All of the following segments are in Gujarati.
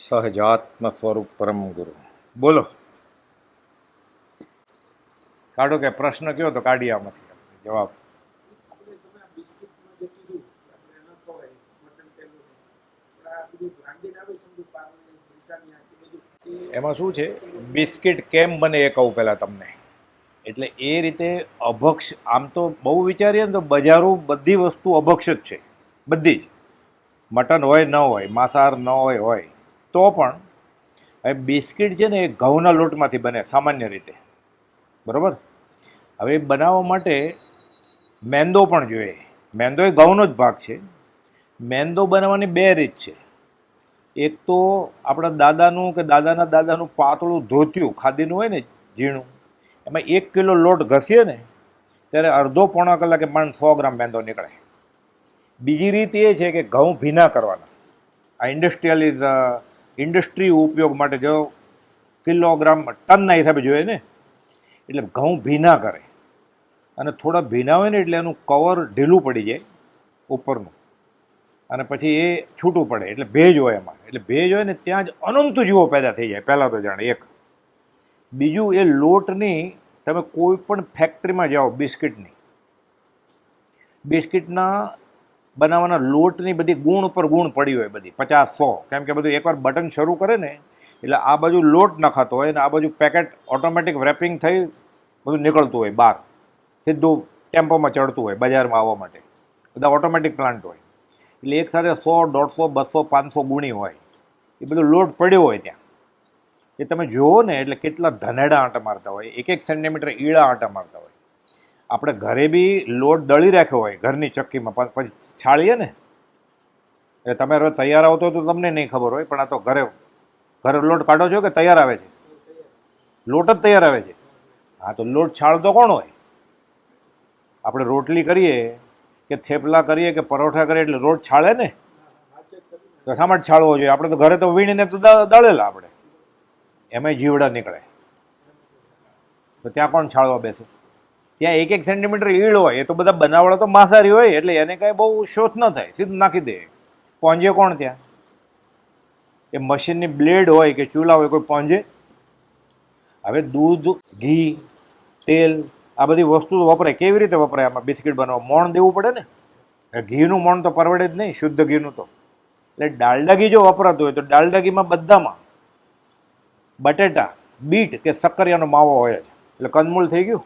સહજાત્મ સ્વરૂપ પરમ ગુરુ. બોલો. કાઢો કે પ્રશ્ન કયો તો કાઢી આમાંથી જવાબ. એમાં શું છે? બિસ્કિટ કેમ બને એ કહું પહેલાં તમને. એટલે એ રીતે અભક્ષ, આમ તો બહુ વિચારીએ ને તો બજારો બધી વસ્તુ અભક્ષ જ છે. બધી જ. મટન હોય, ન હોય, માંસાહાર ન હોય હોય. તો પણ હવે બિસ્કિટ છે ને એ ઘઉંના લોટમાંથી બને સામાન્ય રીતે. બરાબર? હવે એ બનાવવા માટે મેંદો પણ જોઈએ. મેંદો એ ઘઉંનો જ ભાગ છે. મેંદો બનાવવાની બે રીત છે. એક તો આપણા દાદાનું કે દાદાના દાદાનું પાતળું ધોતિયું, ખાદીનું હોય ને ઝીણું, એમાં એક કિલો લોટ ઘસીએ ને, ત્યારે અડધો પોણા કલાકે પણ સો ગ્રામ મેંદો નીકળે. બીજી રીત એ છે કે ઘઉં ભીના કરવાના. આ ઇન્ડસ્ટ્રીયલિઝ ઇન્ડસ્ટ્રી ઉપયોગ માટે જો કિલોગ્રામ ટનના હિસાબે જોઈએ ને, એટલે ઘઉં ભીના કરે. અને થોડા ભીના હોય ને એટલે એનું કવર ઢીલું પડી જાય ઉપરનું. અને પછી એ છૂટું પડે, એટલે ભેજ હોય એમાં. એટલે ભેજ હોય ને ત્યાં જ અનંત જીવો પેદા થઈ જાય, પહેલાં તો જાણે એક. બીજું એ લોટની, તમે કોઈ પણ ફેક્ટરીમાં જાઓ, બિસ્કિટની. બિસ્કિટના બનાવવાના લોટની બધી ગુણ ઉપર ગુણ પડી હોય બધી, પચાસ, સો. કેમ કે બધું એકવાર બટન શરૂ કરે ને, એટલે આ બાજુ લોટ નખાતો હોય અને આ બાજુ પેકેટ ઓટોમેટિક રેપિંગ થઈ બધું નીકળતું હોય બહાર. સીધું ટેમ્પોમાં ચડતું હોય, બજારમાં આવવા માટે. બધા ઓટોમેટિક પ્લાન્ટ હોય. એટલે એક સાથે સો, દોઢસો, બસો, પાંચસો ગુણી હોય. એ બધું લોટ પડ્યો હોય ત્યાં. એ તમે જુઓ ને એટલે કેટલા ધનેડા આંટા મારતા હોય. એક એક સેન્ટીમીટર ઈળા આંટા મારતા હોય. આપણે ઘરે બી લોટ દળી રાખ્યો હોય, ઘરની ચક્કીમાં. પછી છાળીએ ને? એટલે તમે હવે તૈયાર આવતો તો તમને નહીં ખબર હોય, પણ આ તો ઘરે ઘરે લોટ કાઢો છો કે તૈયાર આવે છે? લોટ જ તૈયાર આવે છે. હા, તો લોટ છાળતો કોણ હોય? આપણે રોટલી કરીએ કે થેપલા કરીએ કે પરોઠા કરીએ, એટલે રોટ છાળે ને? તો શા માટે છાળવો જોઈએ? આપણે તો ઘરે તો વીણીને તો દળેલા આપણે. એમાંય જીવડા નીકળે. તો ત્યાં કોણ છાળવા બેસે? ત્યાં એક એક સેન્ટીમીટર ઈળ હોય, એ તો બધા બનાવડા તો માંસાહારી હોય, એટલે એને કાંઈ બહુ શોધ ન થાય. સીધું નાખી દે. પોંજે કોણ ત્યાં? એ મશીનની બ્લેડ હોય કે ચૂલા હોય, કોઈ પોંજે? હવે દૂધ, ઘી, તેલ, આ બધી વસ્તુ વપરાય. કેવી રીતે વપરાય? આમાં બિસ્કિટ બનાવવા. મોણ દેવું પડે ને? ઘીનું મોણ તો પરવડે જ નહીં, શુદ્ધ ઘીનું તો. એટલે ડાલડા ઘી જો વપરાતું હોય તો ડાલડા ઘીમાં બધામાં બટેટા, બીટ કે સક્કરિયાનો માવો હોય જ. એટલે કંદમૂળ થઈ ગયું.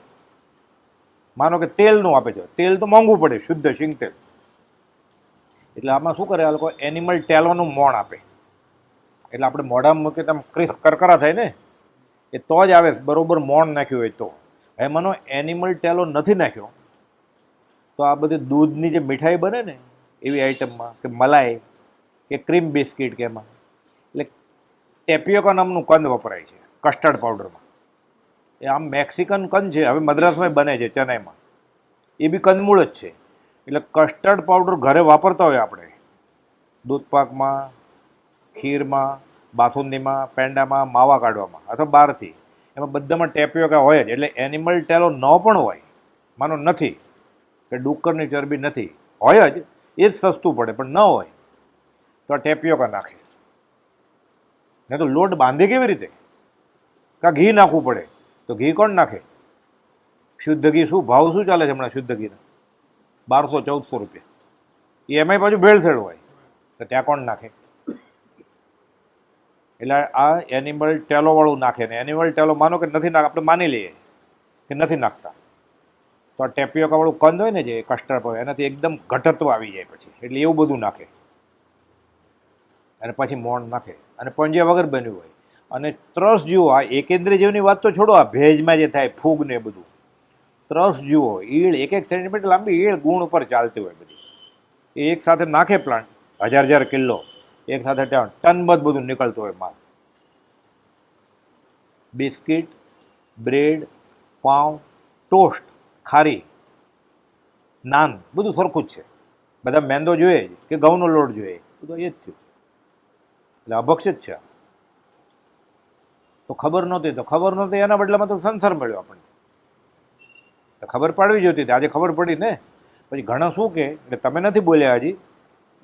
માનો કે તેલનું આપે છે. તેલ તો મોંઘું પડે, શુદ્ધ શીંગ તેલ. એટલે આમાં શું કરે, આ લોકો એનિમલ ટેલોનું મોણ આપે. એટલે આપણે મોઢામાં મૂકીએ તો ક્રિસ્પ કરકરા થાય ને. એ તો જ આવે, બરોબર મોણ નાખ્યું હોય તો. હવે માનો એનિમલ ટેલો નથી નાખ્યો, તો આ બધી દૂધની જે મીઠાઈ બને ને, એવી આઈટમમાં કે મલાઈ કે ક્રીમ બિસ્કિટ કે એમાં. એટલે ટેપિયોકા નામનું કંદ વપરાય છે કસ્ટર્ડ પાવડરમાં એ આમ મેક્સિકન કંદ છે, હવે મદ્રાસમાં બને છે, ચેન્નાઈમાં. એ બી કંદમૂળ જ છે. એટલે કસ્ટર્ડ પાવડર ઘરે વાપરતા હોય આપણે. દૂધપાકમાં, ખીરમાં, બાસુંદીમાં, પેંડામાં, માવા કાઢવામાં, અથવા બહારથી. એમાં બધામાં ટેપિયોકા હોય જ. એટલે એનિમલ ટેલો ન પણ હોય. માનો નથી. કે ડુક્કરની ચરબી નથી. હોય જ. એ જ સસ્તું પડે, પણ ન હોય. તો આ ટેપિયોકા નાખે? નહીં તો લોટ બાંધે કેવી રીતે? કાં ઘી નાખવું પડે? તો ઘી કોણ નાખે? શુદ્ધ ઘી શું? ભાવ શું ચાલે છે હમણાં શુદ્ધ ઘીના? બારસો, ચૌદસો રૂપિયા. એ એમાંય પાછું ભેળસેળ હોય. તો ત્યાં કોણ નાખે? એટલે આ એનિમલ ટેલોવાળું નાખે ને એનિમલ ટેલો માનો કે નથી નાખ, આપણે માની લઈએ કે નથી નાખતા. તો આ ટેપિયોકાવાળું કંદ હોય ને જે કસ્ટર્ડ હોય, એનાથી એકદમ ઘટત્વ આવી જાય પછી. એટલે એવું બધું નાખે. અને પછી મોણ નાખે. અને પંજે વગર બન્યું હોય. અને ત્રસ જુઓ, આ એકેન્દ્રીય જીવની વાત તો છોડો, આ ભેજમાં જે થાય, ફૂગ ને બધું. ત્રસ જુઓ, ઈળ, એક એક સેન્ટીમીટર લાંબી, ઈળ ગુણ ઉપર ચાલતી હોય બધી. એ એક સાથે નાખે પ્લાન્ટ, હજાર હજાર કિલો, એક સાથે ટનબદ બધું નીકળતું હોય માલ. બિસ્કિટ, બ્રેડ, પાઉં, ટોસ્ટ, ખારી, નાન, બધું સરખું જ છે. બધા મેંદો જોઈએ કે ઘઉંનો લોટ જોઈએ બધું એ જ થયું. એટલે અભક્ષ જ છે. તો ખબર નહોતી, તો ખબર નહોતી, એના બદલામાં તો સંસાર મળ્યો આપણને. તો ખબર પાડવી જોઈતી આજે ખબર પડી ને. પછી ઘણા શું કે, એટલે તમે નથી બોલ્યા હજી.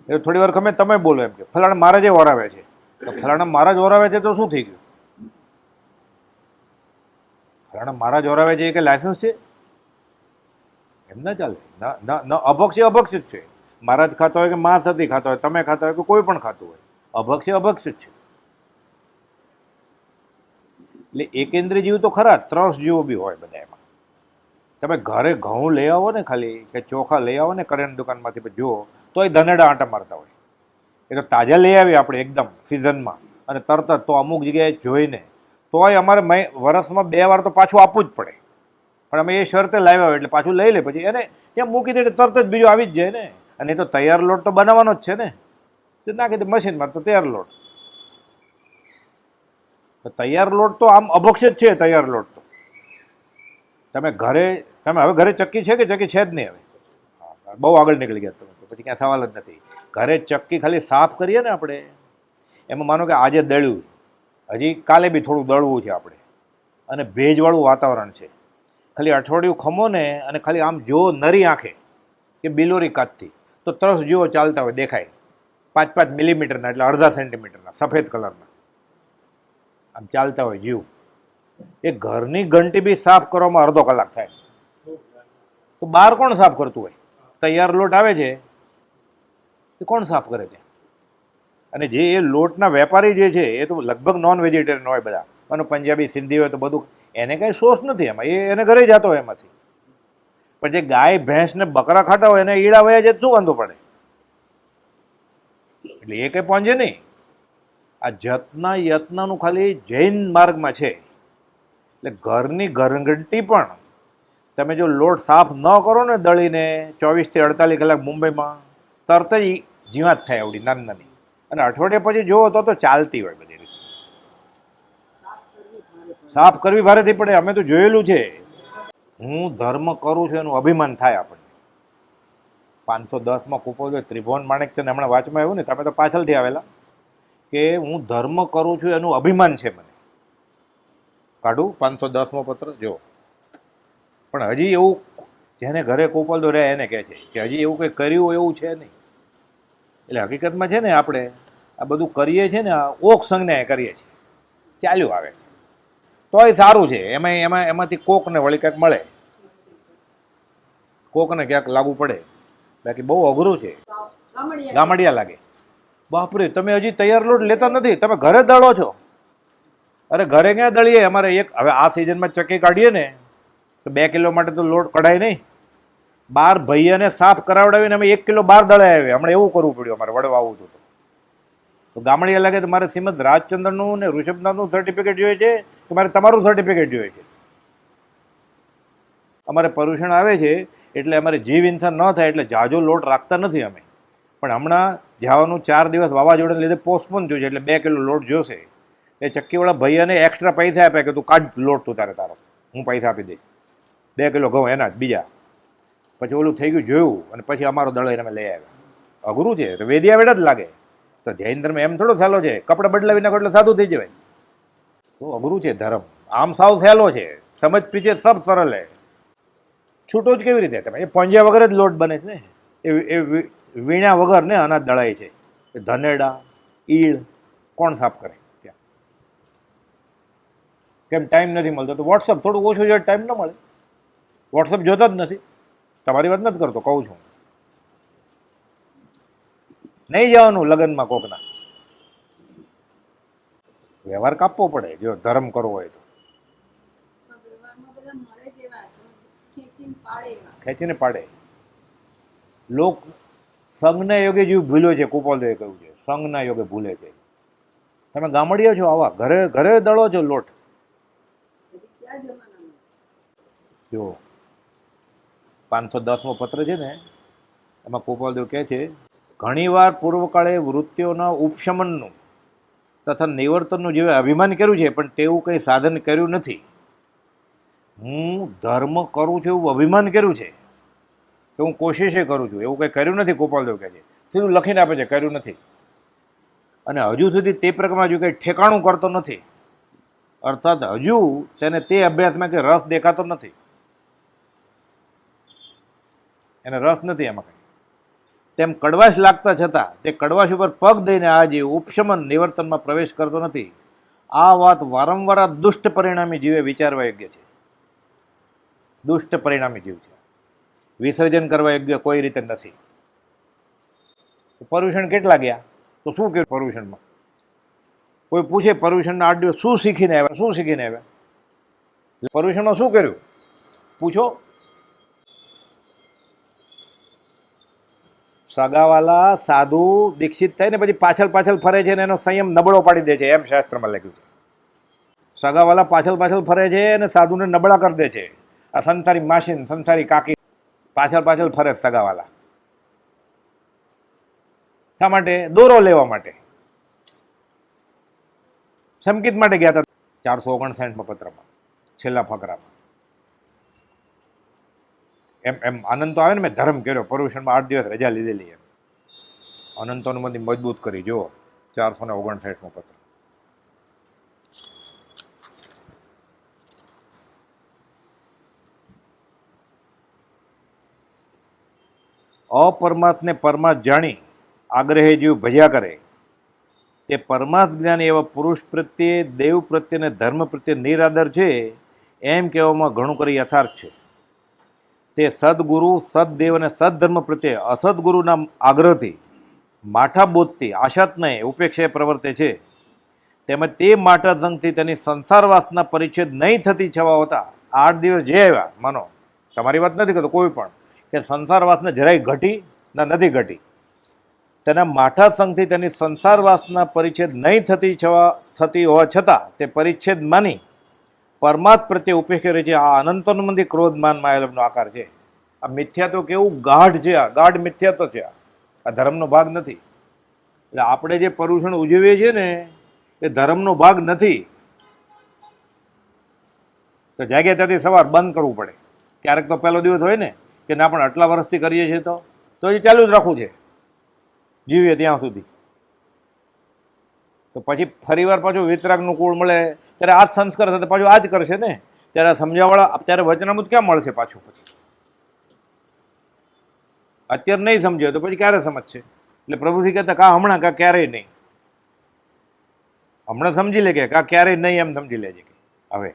એટલે થોડી વાર ગમે તમે બોલો એમ કે, ફલાણ મારા જે વરાવે છે. તો ફલાણા મારા જ ઓરાવે છે તો શું થઈ ગયું? ફલાણા મારા જ ઓરાવે છે એ કે લાયસન્સ છે? એમ ના ચાલે. ન અભક્ષ અભક્ષ જ છે. મારા જ ખાતો હોય કે મા સતી ખાતો હોય, તમે ખાતા હોય કે કોઈ પણ ખાતું હોય. અભક્ષ અભક્ષ જ છે. એટલે એકેન્દ્રી જીવ તો ખરા ત્રસ જીવો બી હોય બધા એમાં. તમે ઘરે ઘઉં લઈ આવો ને ખાલી, કે ચોખા લઈ આવો ને કરિયાણા દુકાનમાંથી પણ જુઓ, તો એ ધનેડા આંટા મારતા હોય. એ તો તાજા લઈ આવીએ આપણે એકદમ સિઝનમાં. અને તરત જ તો અમુક જગ્યાએ જોઈને, તોય અમારે મહિ, વરસમાં બે વાર તો પાછું આપવું જ પડે. પણ અમે એ શરતે લાવ્યા હોય એટલે પાછું લઈ લે, પછી એને ત્યાં મૂકી દે તરત જ બીજું આવી જ જાય ને. અને એ તો તૈયાર લોટ તો બનાવવાનો જ છે ને. નાખી દે મશીનમાં, તો તૈયાર લોટ. તૈયાર લોટ તો આમ અભક્ષ જ છે તૈયાર લોટ તો. તમે ઘરે, તમે હવે ઘરે ચક્કી છે કે ચક્કી છે જ નહીં હવે? બહુ આગળ નીકળી ગયા તમે પછી ક્યાં સવાલ જ નથી. ઘરે ચક્કી ખાલી સાફ કરીએ ને આપણે. એમાં માનો કે આજે દળ્યું. હજી કાલે બી થોડું દળવું છે આપણે. અને ભેજવાળું વાતાવરણ છે. ખાલી અઠવાડિયું ખમો ને અને ખાલી આમ જો નરી આંખે કે બિલોરી કાચથી, તો તરસ જુઓ ચાલતા હોય દેખાય. પાંચ પાંચ મિલીમીટરના એટલે અડધા સેન્ટીમીટરના, સફેદ કલરના. આમ ચાલતા હોય જીવ. એ ઘરની ઘંટી બી સાફ કરવામાં અડધો કલાક થાય. તો બહાર કોણ સાફ કરતું હોય? તૈયાર લોટ આવે છે. એ કોણ સાફ કરે છે? અને જે એ લોટના વેપારી જે છે, એ તો લગભગ નોન વેજીટેરિયન હોય બધા. અને પંજાબી, સિંધી હોય તો બધું એને કાંઈ સોર્સ નથી એમાં. એ એને ઘરે જતો હોય એમાંથી. પણ જે ગાય, ભેંસ ને બકરા ખાતા હોય એને ઈડા વયા જાય શું વાંધો પડે? એટલે એ કંઈ પહોંચે નહીં. આ જતના યત્નનું ખાલી જૈન માર્ગમાં છે. એટલે ઘરની ઘરઘંટી પણ તમે જો લોટ સાફ ન કરો ને દળીને ચોવીસથી અડતાલીસ કલાક મુંબઈમાં, તરત જ જીવાત થાય આવડી નાની નાની. અને અઠવાડિયા પછી જુઓ તો તો ચાલતી હોય બધી રીતે. સાફ કરવી ભારેથી પડે, અમે તો જોયેલું છે. હું ધર્મ કરું છું એનું અભિમાન થાય આપણને. પાંચસો દસમાં કુપોદો ત્રિભુવન, માણેક છે ને હમણાં વાંચમાં આવ્યું ને, તમે તો પાછળથી આવેલા. કે હું ધર્મ કરું છું એનું અભિમાન છે મને. કાઢું? પાંચસો દસમો પત્ર જો પણ હજી એવું જેને ઘરે કોપલ રહે એને કહે છે કે હજી એવું કંઈ કર્યું એવું છે નહીં. એટલે હકીકતમાં છે ને આપણે આ બધું કરીએ છીએ ને ઓક સંજ્ઞાએ કરીએ છીએ. ચાલ્યું આવે છે. તોય સારું છે. એમાં એમાં, એમાંથી કોકને વળી કંઈક મળે. કોકને ક્યાંક લાગુ પડે. બાકી બહુ અઘરું છે. ગામડિયા લાગે. બાપરે, તમે હજી તૈયાર લોટ લેતા નથી, તમે ઘરે દળો છો. અરે ઘરે ક્યાં દળીએ? અમારે એક હવે આ સિઝનમાં ચક્કી કાઢીએ ને, તો બે કિલો માટે તો લોટ કઢાય નહીં. બાર ભૈયાને સાફ કરાવડાવીને અમે એક કિલો બાર દળાય આવે હમણાં એવું કરવું પડ્યું અમારે, વડવા આવું હતું તો. ગામડીએ લાગે તો મારે શ્રીમદ રાજચંદ્રનું ને ઋષભનાથનું સર્ટિફિકેટ જોઈએ છે, કે મારે તમારું સર્ટિફિકેટ જોઈએ છે? અમારે પર્યુષણ આવે છે, એટલે અમારે જીવ ઇન્સાન ન થાય, એટલે જાજો લોટ રાખતા નથી અમે. પણ હમણાં જવાનું ચાર દિવસ વાવાઝોડાને લીધે પોસ્ટપોન થયું છે, એટલે બે કિલો લોટ જોશે. એ ચક્કીવાળા ભૈયાને એક્સ્ટ્રા પૈસા આપ્યા કે તું કાઢ લોટ તું તારે તારો. હું પૈસા આપી દઈશ. બે કિલો ઘઉં એના જ, બીજા. પછી ઓલું થઈ ગયું જોયું, અને પછી અમારો દળાઈને અમે લઈ આવ્યા. અઘરું છે, તો વેદિયા વેડા જ લાગે. તો જૈન ધર્મ એમ થોડો સહેલો છે, કપડાં બદલાવી નાખો એટલે સાદું થઈ જવાય. તો અઘરું છે ધર્મ. આમ સાવ સહેલો છે. સમજ પીછે સબ સરળ હે. છૂટો જ કેવી રીતે? તમે એ પંજા વગર જ લોટ બને છે ને. એ વીણા વગર ને અનાજ દળાય છે. ધનેડા ઈળ કોણ સાફ કરે? ત્યાં. કેમ ટાઈમ નથી મળતો? તો વોટ્સઅપ થોડું ઓછું જોઈએ ટાઈમ ન મળે. વોટ્સઅપ જોતા જ નથી. તમારી વાત નથી કરતો કહું છું. નહીં જવાનું લગ્નમાં કોકના. વ્યવહાર કાપવો પડે જો ધર્મ કરવો હોય તો. ખેંચીને પાડે. લોક સંઘના યોગે જીવ ભૂલ્યો છે, કુપોલદેવે કહ્યું છે. સંઘના યોગે ભૂલે છે. તમે ગામડિયા છો આવા, ઘરે ઘરે દળો છો લોટ? જો, પાંચસો દસમો પત્ર છે ને, એમાં ગોપાલદેવ કહે છે, ઘણીવાર પૂર્વકાળે વૃત્તિઓના ઉપશમનનું તથા નિવર્તનનું જેવે અભિમાન કર્યું છે, પણ તેવું કંઈ સાધન કર્યું નથી. હું ધર્મ કરું છું એવું અભિમાન કર્યું છે. કે હું કોશિશે કરું છું. એવું કંઈ કર્યું નથી, ગોપાલદેવ કહે છે. સીધું લખીને આપે છે, કર્યું નથી. અને હજુ સુધી તે પ્રકારમાં હજુ કંઈ ઠેકાણું કરતો નથી. અર્થાત હજુ તેને તે અભ્યાસમાં કે રસ દેખાતો નથી. એને રસ નથી એમાં કંઈ. તેમ કડવાશ લાગતા છતાં, તે કડવાશ ઉપર પગ દઈને આ જે ઉપશમન નિવર્તનમાં પ્રવેશ કરતો નથી, આ વાત વારંવાર દુષ્ટ પરિણામી જીવે વિચારવા યોગ્ય છે. દુષ્ટ પરિણામી જીવ છે. વિસર્જન કરવા યોગ્ય કોઈ રીતે નથી. પર્યુષણ કેટલા ગયા? તો શું કર્યું પર્યુષણમાં? કોઈ પૂછે પર્યુષણના આઠ દિવસ શું શીખીને આવ્યા? શું શીખીને આવ્યા? પર્યુષણમાં શું કર્યું? પૂછો. સગાવાલા, સાધુ, દીક્ષિત થાય ને પછી પાછળ પાછળ ફરે છે ને એનો સંયમ નબળો પાડી દે છે, એમ શાસ્ત્રમાં લખ્યું છે. સગાવાલા પાછળ પાછળ ફરે છે અને સાધુને નબળા કરી દે છે. આ સંસારી માસીન, સંસારી કાકી પાછળ પાછળ ફરે સગાવાલા. શા માટે? દોરો લેવા માટે. સંકિત માટે ગયા હતા. ચારસો ઓગણસાઠમાં પત્રમાં, છેલ્લા ફકરામાં. એમ એમ આનંદ તો આવે ને મેં ધર્મ કર્યો. પર્યુષણમાં આઠ દિવસ રજા લીધેલી એમ. અનંતોનું બધી મજબૂત કરી, જુઓ. ચારસો ને ઓગણસાઠમાં પત્ર. અપરમાર્થને પરમાર્થ જાણી આગ્રહે જીવ ભજ્યા કરે. તે પરમાર્થ જ્ઞાની એવા પુરુષ પ્રત્યે, દેવ પ્રત્યે અને ધર્મ પ્રત્યે નિરાદર છે એમ કહેવામાં ઘણું કરી યથાર્થ છે. તે સદગુરુ, સદદેવ અને સદધર્મ પ્રત્યે અસદગુરુના આગ્રહથી માઠા બોધથી આશાતને ઉપેક્ષાએ પ્રવર્તે છે. તેમજ તે માઠા સંઘથી તેની સંસારવાસના પરિચ્છેદ નહીં થતી છવા હોતા. આઠ દિવસ જે આવ્યા, માનો, તમારી વાત નથી કરતો, કોઈ પણ. કે સંસારવાસને જરાય ઘટી ના, નથી ઘટી. તેના માઠા સંઘથી તેની સંસારવાસના પરિચ્છેદ નહીં થતી છવા, થતી હોવા છતાં તે પરિચ્છેદ માની, પરમાત્ પ્રત્યે ઉપેક્ષા રહે છે. આ અનંતોન્મંદી ક્રોધમાન માયલમનો આકાર છે. આ મિથ્યાત્વ કેવું ગાઢ છે આ, ગાઢ મિથ્યાત્વ છે આ. ધર્મનો ભાગ નથી. એટલે આપણે જે પર્યુષણ ઉજવીએ છીએ ને, એ ધર્મનો ભાગ નથી. તો જાગ્યા ત્યાંથી સવાર બંધ કરવું પડે. ક્યારેક તો પહેલો દિવસ હોય ને કે ના, પણ આટલા વર્ષથી કરીએ છીએ તો? તો એ ચાલુ જ રાખવું છે. જીવીએ ત્યાં સુધી. તો પછી ફરીવાર પાછું વિતરાગનું કુળ મળે. ત્યારે આ જ સંસ્કાર સાથે પાછું આ જ કરશે ને? ત્યારે સમજાવાળા ત્યારે વચનામૃત ક્યાં મળશે પાછું પછી? અત્યારે નહીં સમજ્યો તો પછી ક્યારે સમજશે? એટલે પ્રભુજી કહેતા, કા હમણાં, કા ક્યારેય નહીં. હમણાં સમજી લે કે, કા ક્યારેય નહીં, એમ સમજી લેજે કે. હવે